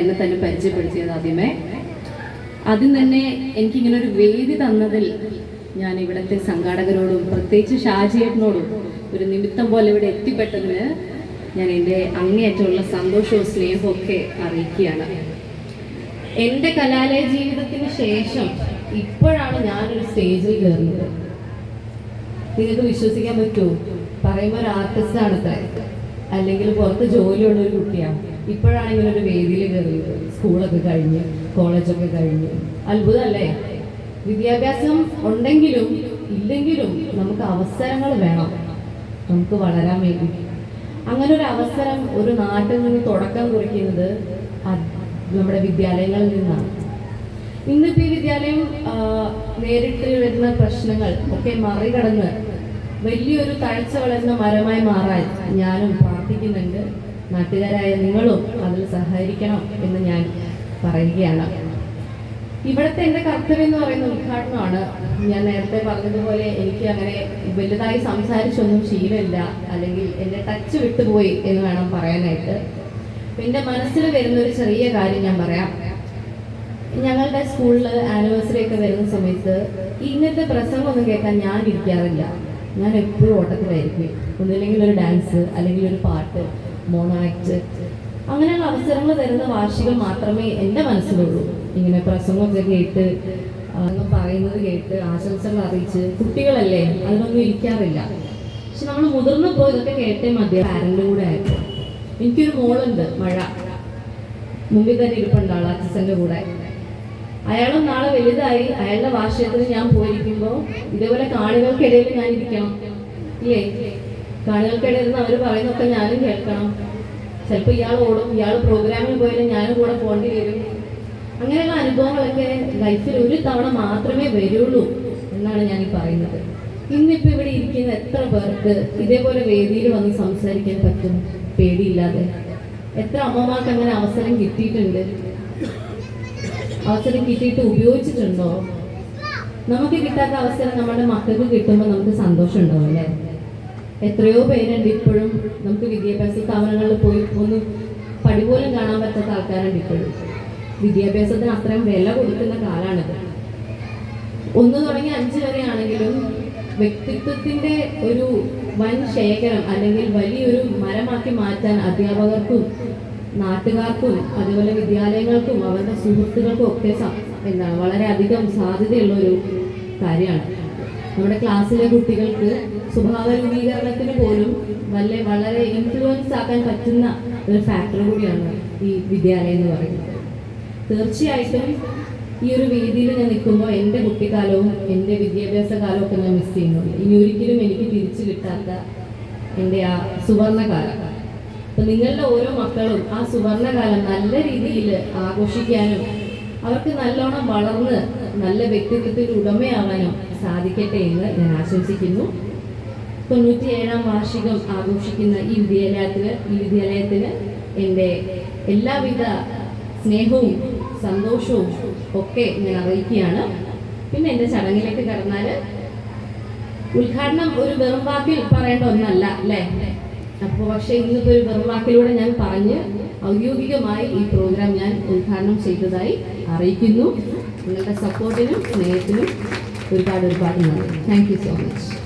എന്നെ തന്നെ പരിചയപ്പെടുത്തിയത് ആദ്യമേ. ആദ്യം തന്നെ എനിക്കിങ്ങനെ ഒരു വേദി തന്നതിൽ ഞാൻ ഇവിടുത്തെ സംഘാടകരോടും പ്രത്യേകിച്ച് ഷാജിയേട്ടനോടും ഒരു നിമിത്തം പോലെ ഇവിടെ എത്തിപ്പെട്ടതിന് ഞാൻ എന്റെ അങ്ങേയറ്റമുള്ള സന്തോഷവും സ്നേഹവും ഒക്കെ അറിയിക്കുകയാണ്. എന്റെ കലാലയ ജീവിതത്തിന് ശേഷം ഇപ്പോഴാണ് ഞാനൊരു സ്റ്റേജിൽ കയറുന്നത്. നിങ്ങൾക്ക് വിശ്വസിക്കാൻ പറ്റുമോ? പറയുമ്പോൾ ഒരു ആർട്ടിസ്റ്റ് ആണത്രേ അല്ലെങ്കിൽ പുറത്ത് ജോലിയുള്ള ഒരു കുട്ടിയാണ്. ഇപ്പോഴാണ് ഇങ്ങനെ ഒരു വേദിയിൽ കയറിയത്. സ്കൂളൊക്കെ കഴിഞ്ഞ് കോളേജൊക്കെ കഴിഞ്ഞ്. അത്ഭുതമല്ലേ? വിദ്യാഭ്യാസം ഉണ്ടെങ്കിലും ഇല്ലെങ്കിലും നമുക്ക് അവസരങ്ങൾ വേണം. നമുക്ക് വളരാൻ വേണ്ടി. അങ്ങനെ ഒരു അവസരം ഒരു നാട്ടിൽ നിന്ന് തുടക്കം കുറിക്കുന്നത് നമ്മുടെ വിദ്യാലയങ്ങളിൽ നിന്നാണ്. ഇന്നത്തെ ഈ വിദ്യാലയം നേരിട്ട് വരുന്ന പ്രശ്നങ്ങൾ ഒക്കെ മറികടന്ന് വലിയൊരു തഴച്ച വളരുന്ന മരമായി മാറാൻ ഞാനും പ്രാർത്ഥിക്കുന്നുണ്ട്. നാട്ടുകാരായ നിങ്ങളും അതിൽ സഹകരിക്കണം എന്ന് ഞാൻ പറയുകയാണ്. ഇവിടുത്തെ എന്റെ കർത്തവ്യം എന്ന് പറയുന്ന ഉദ്ഘാടനമാണ്. ഞാൻ നേരത്തെ പറഞ്ഞതുപോലെ എനിക്ക് അങ്ങനെ വലുതായി സംസാരിച്ചൊന്നും ശീലമില്ല. അല്ലെങ്കിൽ എന്റെ ടച്ച് വിട്ടുപോയി എന്ന് വേണം പറയാനായിട്ട്. എന്റെ മനസ്സിൽ വരുന്ന ഒരു ചെറിയ കാര്യം ഞാൻ പറയാം. ഞങ്ങളുടെ സ്കൂളിൽ ആനിവേഴ്സറി ഒക്കെ വരുന്ന സമയത്ത് ഇങ്ങനത്തെ പ്രസംഗമൊന്നും കേൾക്കാൻ ഞാൻ ഇരിക്കാറില്ല. ഞാൻ എപ്പോഴും ഓട്ടത്തിലായിരിക്കും. ഒന്നില്ലെങ്കിൽ ഒരു ഡാൻസ് അല്ലെങ്കിൽ ഒരു പാട്ട്. മോണോ ആക്ട് അങ്ങനെയുള്ള അവസരങ്ങൾ തരുന്ന വാർഷികം മാത്രമേ എന്റെ മനസ്സിലുള്ളൂ. ഇങ്ങനെ പ്രസംഗമൊക്കെ കേട്ട് പറയുന്നത് കേട്ട് ആശംസകൾ അറിയിച്ച് കുട്ടികളല്ലേ അതിനൊന്നും ഇരിക്കാറില്ല. പക്ഷെ നമ്മൾ മുതിർന്നപ്പോൾ ഇതൊക്കെ കേട്ടേ മതി പാരന്റ് കൂടെ ആയപ്പോൾ എനിക്കൊരു മോളുണ്ട് മഴ. മുമ്പിൽ തന്നെ ഇരിപ്പുണ്ട് ആൾ അച്ഛന്റെ കൂടെ. അയാളും നാളെ വലുതായി അയാളുടെ വാർഷികത്തിന് ഞാൻ പോയിരിക്കുമ്പോൾ ഇതേപോലെ കാണികൾക്കിടയിൽ ഞാൻ ഇരിക്കണം ഇല്ലേ? കാണികൾക്കിടയിൽ നിന്ന് അവർ പറയുന്നൊക്കെ ഞാനും കേൾക്കണം. ചിലപ്പോൾ ഇയാൾ ഓടും ഇയാൾ പ്രോഗ്രാമിൽ പോയാലും ഞാനും കൂടെ പോകേണ്ടി വരും. അങ്ങനെയുള്ള അനുഭവങ്ങളൊക്കെ ലൈഫിൽ ഒരു തവണ മാത്രമേ വരുള്ളൂ എന്നാണ് ഞാൻ ഈ പറയുന്നത്. ഇന്നിപ്പോൾ ഇവിടെ ഇരിക്കുന്ന എത്ര പേർക്ക് ഇതേപോലെ വേദിയിൽ വന്ന് സംസാരിക്കാൻ പറ്റും? പേടിയില്ലാതെ. എത്ര അമ്മമാർക്ക് അങ്ങനെ അവസരം കിട്ടിയിട്ടുണ്ട്? അവസരം കിട്ടിയിട്ട് ഉപയോഗിച്ചിട്ടുണ്ടോ? നമുക്ക് കിട്ടാത്ത അവസരം നമ്മുടെ മക്കൾക്ക് കിട്ടുമ്പോൾ നമുക്ക് സന്തോഷം ഉണ്ടാവും അല്ലേ? എത്രയോ പേരുണ്ട് ഇപ്പോഴും നമുക്ക് വിദ്യാഭ്യാസ സ്ഥാപനങ്ങളിൽ പോയി ഒന്ന് പടി പോലും കാണാൻ പറ്റാത്ത ആൾക്കാരുണ്ട് ഇപ്പോഴും. വിദ്യാഭ്യാസത്തിന് അത്രയും വില കൊടുക്കുന്ന കാലാണിത്. ഒന്ന് തുടങ്ങി അഞ്ച് വരെ ആണെങ്കിലും വ്യക്തിത്വത്തിന്റെ ഒരു വൻ ശേഖരം അല്ലെങ്കിൽ വലിയൊരു മരമാക്കി മാറ്റാൻ അധ്യാപകർക്കും നാട്ടുകാർക്കും അതുപോലെ വിദ്യാലയങ്ങൾക്കും അവരുടെ സുഹൃത്തുക്കൾക്കും ഒക്കെ എന്താ എന്താണ് വളരെയധികം സാധ്യതയുള്ള ഒരു കാര്യമാണ്. നമ്മുടെ ക്ലാസ്സിലെ കുട്ടികൾക്ക് സ്വഭാവ രൂപീകരണത്തിന് പോലും വല്ല വളരെ ഇൻഫ്ലുവൻസ് ആക്കാൻ പറ്റുന്ന ഒരു ഫാക്ടർ കൂടിയാണ് ഈ വിദ്യാലയം എന്ന് പറയുന്നത്. തീർച്ചയായിട്ടും ഈ ഒരു വേദിയിൽ ഞാൻ നിൽക്കുമ്പോൾ എന്റെ കുട്ടിക്കാലവും എന്റെ വിദ്യാഭ്യാസ കാലവും ഒക്കെ ഞാൻ മിസ് ചെയ്യുന്നുണ്ട്. ഇനി ഒരിക്കലും എനിക്ക് തിരിച്ചു കിട്ടാത്ത എന്റെ ആ സുവർണകാലം. അപ്പം നിങ്ങളുടെ ഓരോ മക്കളും ആ സുവർണകാലം നല്ല രീതിയിൽ ആഘോഷിക്കാനും അവർക്ക് നല്ലോണം വളർന്ന് നല്ല വ്യക്തിത്വത്തിൽ ഉടമയാവാനും സാധിക്കട്ടെ എന്ന് ഞാൻ ആശംസിക്കുന്നു. തൊണ്ണൂറ്റി ഏഴാം വാർഷികം ആഘോഷിക്കുന്ന ഈ വിദ്യാലയത്തിന് ഈ വിദ്യാലയത്തിന് എന്റെ എല്ലാവിധ സ്നേഹവും സന്തോഷവും ഒക്കെ ഞാൻ അറിയിക്കുകയാണ്. പിന്നെ എന്റെ ചടങ്ങിലേക്ക് കടന്നാൽ ഉദ്ഘാടനം ഒരു വെറും വാക്കിൽ പറയേണ്ട ഒന്നല്ല അല്ലേ? അപ്പോൾ പക്ഷേ ഇന്നിപ്പോൾ ഒരു വെറും വാക്കിലൂടെ ഞാൻ പറഞ്ഞ് ഔദ്യോഗികമായി ഈ പ്രോഗ്രാം ഞാൻ ഉദ്ഘാടനം ചെയ്തതായി അറിയിക്കുന്നു. നിങ്ങളുടെ സപ്പോർട്ടിനും സ്നേഹത്തിനും ഒരുപാട് ഒരുപാട് നന്ദി. Thank you so much